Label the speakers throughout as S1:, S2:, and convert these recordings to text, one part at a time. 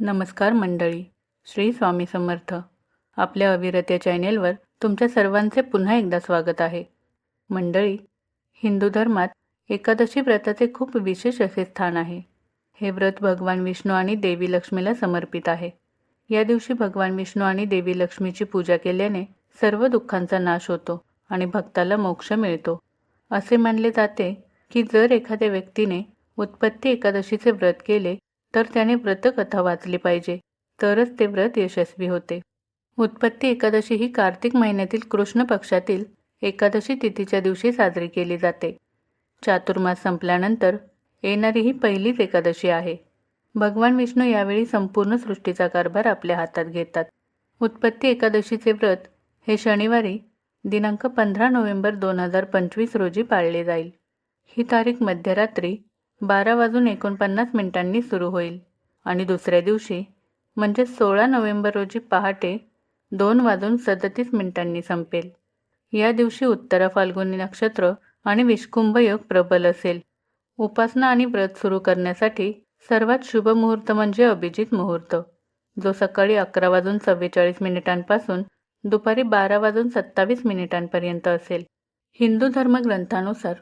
S1: नमस्कार मंडळी. श्री स्वामी समर्थ. आपल्या अविरत या चॅनेलवर तुमच्या सर्वांचे पुन्हा एकदा स्वागत आहे. मंडळी हिंदू धर्मात एकादशी व्रताचे खूप विशेष असे स्थान आहे. हे व्रत भगवान विष्णू आणि देवी लक्ष्मीला समर्पित आहे. या दिवशी भगवान विष्णू आणि देवी लक्ष्मीची पूजा केल्याने सर्व दुःखांचा नाश होतो आणि भक्ताला मोक्ष मिळतो. असे मानले जाते की जर एखाद्या व्यक्तीने उत्पत्ती एकादशीचे व्रत केले तर त्याने व्रतकथा वाचली पाहिजे. तरच ते व्रत यशस्वी होते. उत्पत्ती एकादशी ही कार्तिक महिन्यातील कृष्ण पक्षातील एकादशी तिथीच्या दिवशी साजरी केली जाते. चातुर्मास संपल्यानंतर येणारी ही पहिलीच एकादशी आहे. भगवान विष्णू यावेळी संपूर्ण सृष्टीचा कारभार आपल्या हातात घेतात. उत्पत्ती एकादशीचे व्रत हे शनिवारी दिनांक पंधरा नोव्हेंबर दोन हजार पंचवीस रोजी पाळले जाईल. ही तारीख मध्यरात्री बारा वाजून एकोणपन्नास मिनिटांनी सुरू होईल. आणि दुसऱ्या दिवशी म्हणजे सोळा नोव्हेंबर रोजी पहाटे दोन वाजून सदतीस मिनिटांनी संपेल. या दिवशी उत्तरा फाल्गुनी नक्षत्र आणि विष्कुंभ योग प्रबल असेल. उपासना आणि व्रत सुरू करण्यासाठी सर्वात शुभ मुहूर्त म्हणजे अभिजित मुहूर्त जो सकाळी अकरा वाजून चव्वेचाळीस मिनिटांपासून दुपारी बारा वाजून सत्तावीस मिनिटांपर्यंत असेल. हिंदू धर्मग्रंथानुसार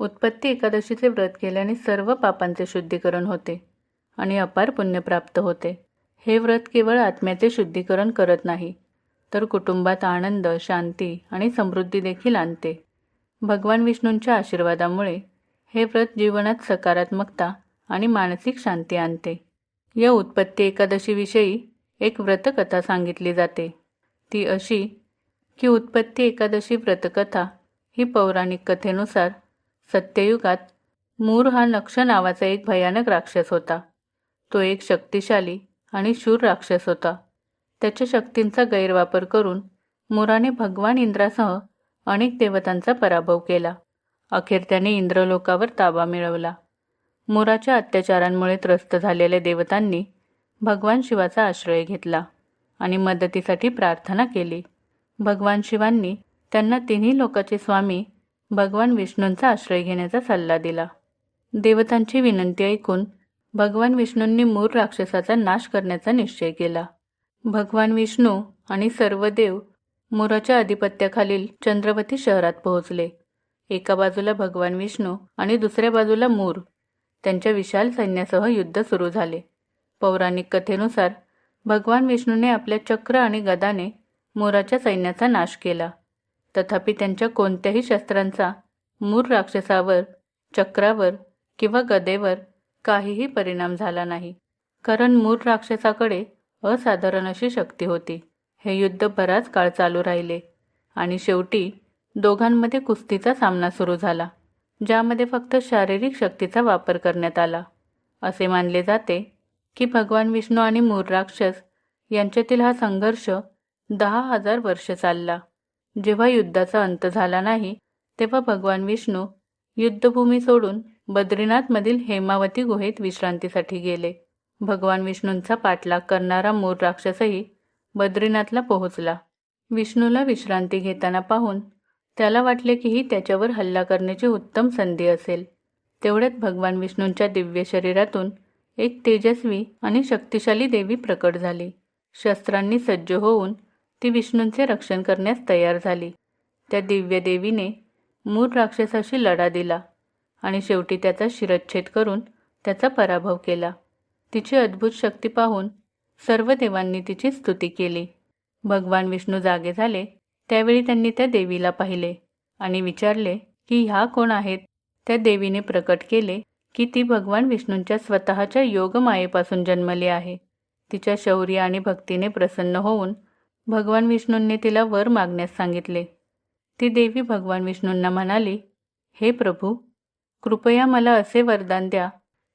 S1: उत्पत्ती एकादशीचे व्रत केल्याने सर्व पापांचे शुद्धीकरण होते आणि अपार पुण्य प्राप्त होते. हे व्रत केवळ आत्म्याचे शुद्धीकरण करत नाही तर कुटुंबात आनंद शांती आणि समृद्धी देखील आणते. भगवान विष्णूंच्या आशीर्वादामुळे हे व्रत जीवनात सकारात्मकता आणि मानसिक शांती आणते. या उत्पत्ती एकादशीविषयी एक व्रतकथा सांगितली जाते. ती अशी की उत्पत्ती एकादशी व्रतकथा ही पौराणिक कथेनुसार सत्ययुगात मूर हा नक्ष नावाचा एक भयानक राक्षस होता. तो एक शक्तिशाली आणि शूर राक्षस होता. त्याच्या शक्तींचा गैरवापर करून मुराने भगवान इंद्रासह अनेक देवतांचा पराभव केला. अखेर त्याने इंद्रलोकावर ताबा मिळवला. मुराच्या अत्याचारांमुळे त्रस्त झालेल्या देवतांनी भगवान शिवाचा आश्रय घेतला आणि मदतीसाठी प्रार्थना केली. भगवान शिवांनी त्यांना तिन्ही लोकाचे स्वामी भगवान विष्णूंचा आश्रय घेण्याचा सल्ला दिला. देवतांची विनंती ऐकून भगवान विष्णूंनी मूळ राक्षसाचा नाश करण्याचा निश्चय केला. भगवान विष्णू आणि सर्व देव मुराच्या अधिपत्याखालील चंद्रवती शहरात पोहोचले. एका बाजूला भगवान विष्णू आणि दुसऱ्या बाजूला मूर. त्यांच्या विशाल सैन्यासह युद्ध सुरू झाले. पौराणिक कथेनुसार भगवान विष्णूने आपल्या चक्र आणि गदाने मुराच्या सैन्याचा नाश केला. तथापि त्यांच्या कोणत्याही शस्त्रांचा मूर राक्षसावर चक्रावर किंवा गदेवर काहीही परिणाम झाला नाही. कारण मूर राक्षसाकडे असाधारण अशी शक्ती होती. हे युद्ध बराच काळ चालू राहिले आणि शेवटी दोघांमध्ये कुस्तीचा सामना सुरू झाला ज्यामध्ये फक्त शारीरिक शक्तीचा वापर करण्यात आला. असे मानले जाते की भगवान विष्णू आणि मूर राक्षस यांच्यातील हा संघर्ष दहा हजार वर्ष चालला. जेव्हा युद्धाचा अंत झाला नाही तेव्हा भगवान विष्णू युद्धभूमी सोडून बद्रीनाथमधील हेमावती गुहेत विश्रांतीसाठी गेले. भगवान विष्णूंचा पाठलाग करणारा मूर राक्षसही बद्रीनाथला पोहोचला. विष्णूला विश्रांती घेताना पाहून त्याला वाटले की ही त्याच्यावर हल्ला करण्याची उत्तम संधी असेल. तेवढ्यात भगवान विष्णूंच्या दिव्य शरीरातून एक तेजस्वी आणि शक्तिशाली देवी प्रकट झाली. शस्त्रांनी सज्ज होऊन ती विष्णूंचे रक्षण करण्यास तयार झाली. त्या दिव्य देवीने मूर राक्षसाशी लढा दिला आणि शेवटी त्याचा शिरच्छेद करून त्याचा पराभव केला. तिची अद्भुत शक्ती पाहून सर्व देवांनी तिची स्तुती केली. भगवान विष्णू जागे झाले त्यावेळी त्यांनी त्या देवीला पाहिले आणि विचारले की ह्या कोण आहेत? त्या देवीने प्रकट केले की ती भगवान विष्णूंच्या स्वतःच्या योगमायेपासून जन्मली आहे. तिच्या शौर्य आणि भक्तीने प्रसन्न होऊन भगवान विष्णूंनी तिला वर मागण्यास सांगितले. ती देवी भगवान विष्णूंना म्हणाली हे प्रभू कृपया मला असे वरदान द्या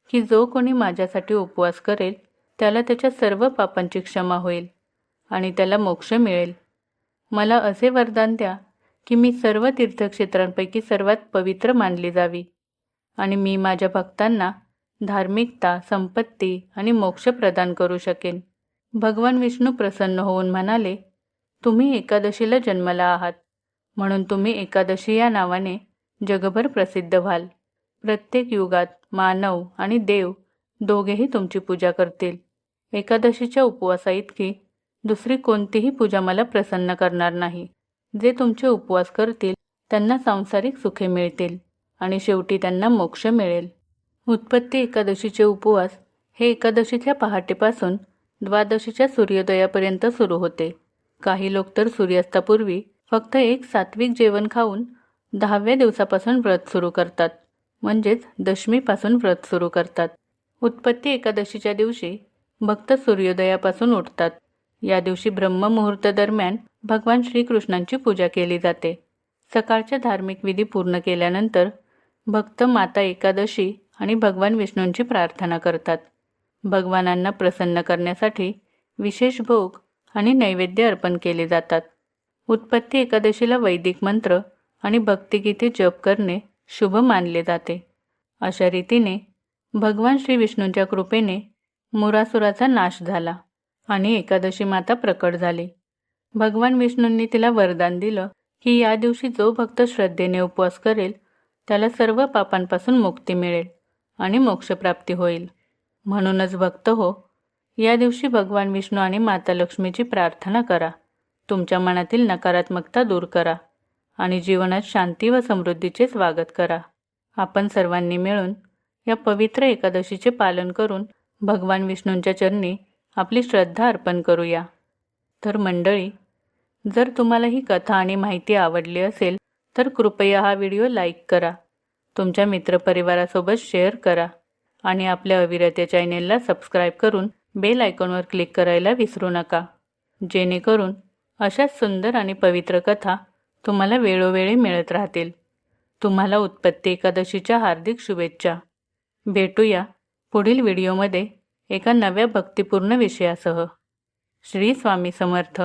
S1: की जो कोणी माझ्यासाठी उपवास करेल त्याला त्याच्या सर्व पापांची क्षमा होईल आणि त्याला मोक्ष मिळेल. मला असे वरदान द्या की मी सर्व तीर्थक्षेत्रांपैकी सर्वात पवित्र मानली जावी आणि मी माझ्या भक्तांना धार्मिकता संपत्ती आणि मोक्ष प्रदान करू शकेन. भगवान विष्णू प्रसन्न होऊन म्हणाले तुम्ही एकादशीला जन्मला आहात. म्हणून तुम्ही एकादशी या नावाने जगभर प्रसिद्ध व्हाल. प्रत्येक युगात मानव आणि देव दोघेही तुमची पूजा करतील. एकादशीच्या उपवासाइतकी दुसरी कोणतीही पूजा मला प्रसन्न करणार नाही. जे तुमचे उपवास करतील त्यांना सांसारिक सुखे मिळतील आणि शेवटी त्यांना मोक्ष मिळेल. उत्पत्ती एकादशीचे उपवास हे एकादशीच्या पहाटेपासून द्वादशीच्या सूर्योदयापर्यंत सुरू होते. काही लोक तर सूर्यास्तापूर्वी फक्त एक सात्विक जेवण खाऊन दहाव्या दिवसापासून व्रत सुरू करतात. म्हणजेच दशमीपासून व्रत सुरू करतात. उत्पत्ती एकादशीच्या दिवशी भक्त सूर्योदयापासून उठतात. या दिवशी ब्रह्ममुहूर्त दरम्यान भगवान श्रीकृष्णांची पूजा केली जाते. सकाळच्या धार्मिक विधी पूर्ण केल्यानंतर भक्त माता एकादशी आणि भगवान विष्णूंची प्रार्थना करतात. भगवानांना प्रसन्न करण्यासाठी विशेष भोग आणि नैवेद्य अर्पण केले जातात. उत्पत्ती एकादशीला वैदिक मंत्र आणि भक्तिगीते जप करणे शुभ मानले जाते. अशा रीतीने भगवान श्री विष्णूंच्या कृपेने मुरासुराचा नाश झाला आणि एकादशी माता प्रकट झाली. भगवान विष्णूंनी तिला वरदान दिलं की या दिवशी जो भक्त श्रद्धेने उपवास करेल त्याला सर्व पापांपासून मुक्ती मिळेल आणि मोक्षप्राप्ती होईल. म्हणूनच भक्त हो. या दिवशी भगवान विष्णू आणि माता लक्ष्मीची प्रार्थना करा. तुमच्या मनातील नकारात्मकता दूर करा आणि जीवनात शांती व समृद्धीचे स्वागत करा. आपण सर्वांनी मिळून या पवित्र एकादशीचे पालन करून भगवान विष्णूंच्या चरणी आपली श्रद्धा अर्पण करूया. तर मंडळी जर तुम्हाला ही कथा आणि माहिती आवडली असेल तर कृपया हा व्हिडिओ लाईक करा. तुमच्या मित्रपरिवारासोबत शेअर करा. आणि आपल्या अविरत्या चॅनेलला सबस्क्राईब करून बेल आयकॉनवर क्लिक करायला विसरू नका. जेणेकरून अशाच सुंदर आणि पवित्र कथा तुम्हाला वेळोवेळी मिळत राहतील. तुम्हाला उत्पत्ती एकादशीच्या हार्दिक शुभेच्छा. भेटूया पुढील व्हिडिओमध्ये एका नव्या भक्तिपूर्ण विषयासह. श्री स्वामी समर्थ.